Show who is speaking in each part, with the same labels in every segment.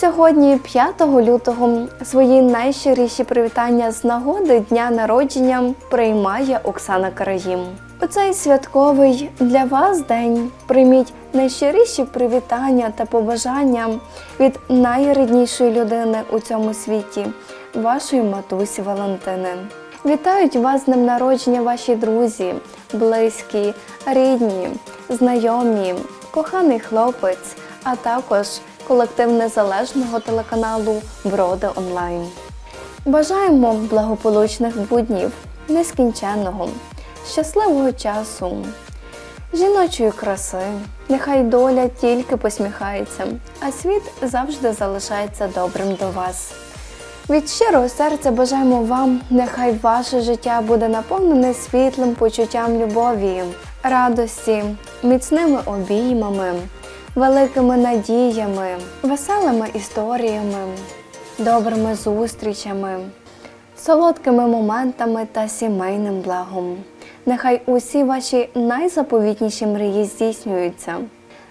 Speaker 1: сьогодні, 5 лютого, свої найщиріші привітання з нагоди дня народження приймає Оксана Караїм. У цей святковий для вас день прийміть найщиріші привітання та побажання від найріднішої людини у цьому світі, вашої матусі Валентини. Вітають вас з днем народження ваші друзі, близькі, рідні, знайомі, коханий хлопець, а також колектив незалежного телеканалу Броди Онлайн. Бажаємо благополучних буднів, нескінченного, щасливого часу, жіночої краси. Нехай доля тільки посміхається, а світ завжди залишається добрим до вас. Від щирого серця бажаємо вам, нехай ваше життя буде наповнене світлим почуттям любові, радості, міцними обіймами, великими надіями, веселими історіями, добрими зустрічами, солодкими моментами та сімейним благом. Нехай усі ваші найзаповітніші мрії здійснюються.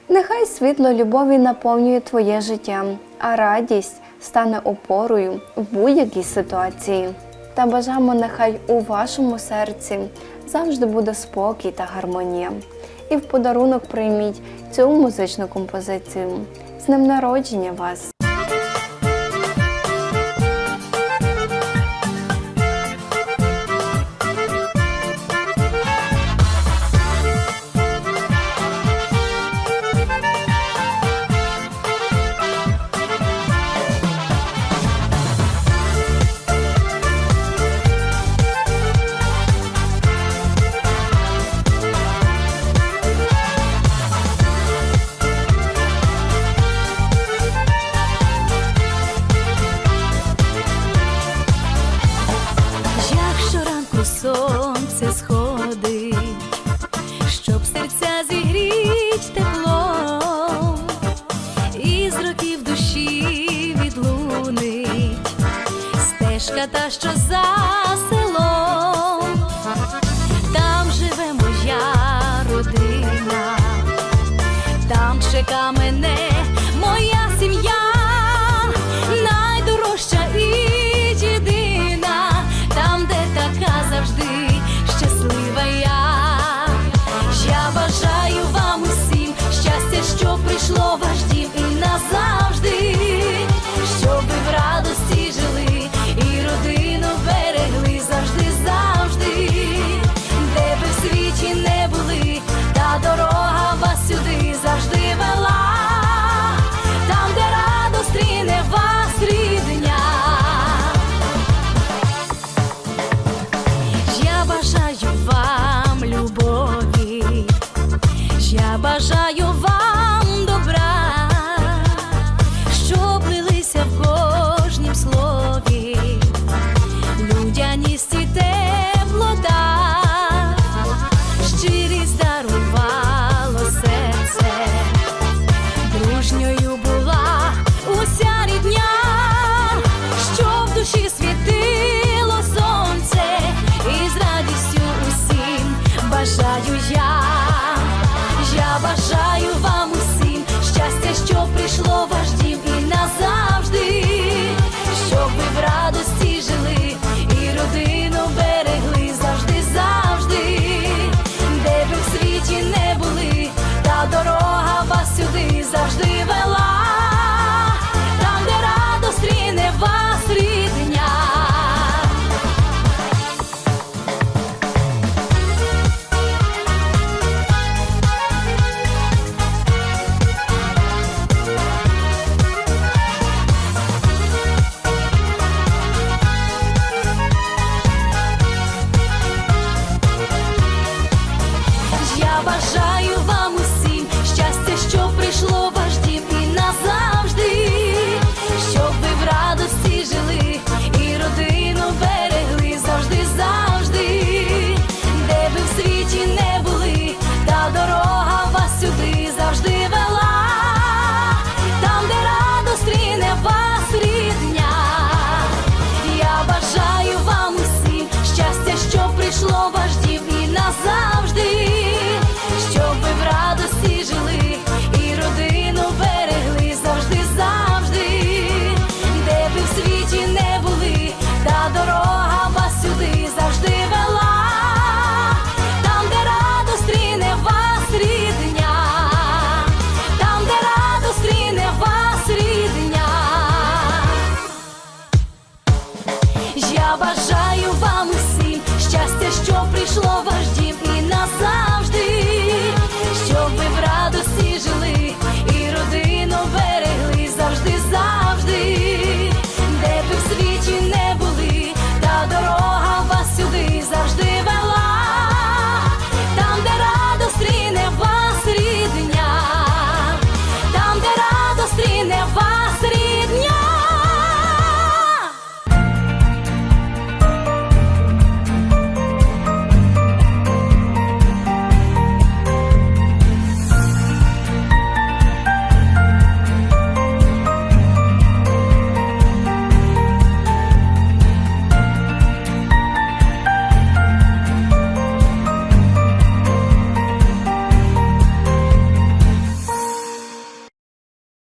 Speaker 1: Нехай світло любові наповнює твоє життя, а радість стане опорою в будь-якій ситуації. Та бажаємо, нехай у вашому серці завжди буде спокій та гармонія. І в подарунок прийміть цю музичну композицію. З днем народження вас!
Speaker 2: Сонце сходить, щоб серця зігріть теплом, і з років душі відлунить стежка та, що за селом, там живе моя родина, там чека ти завжди великий.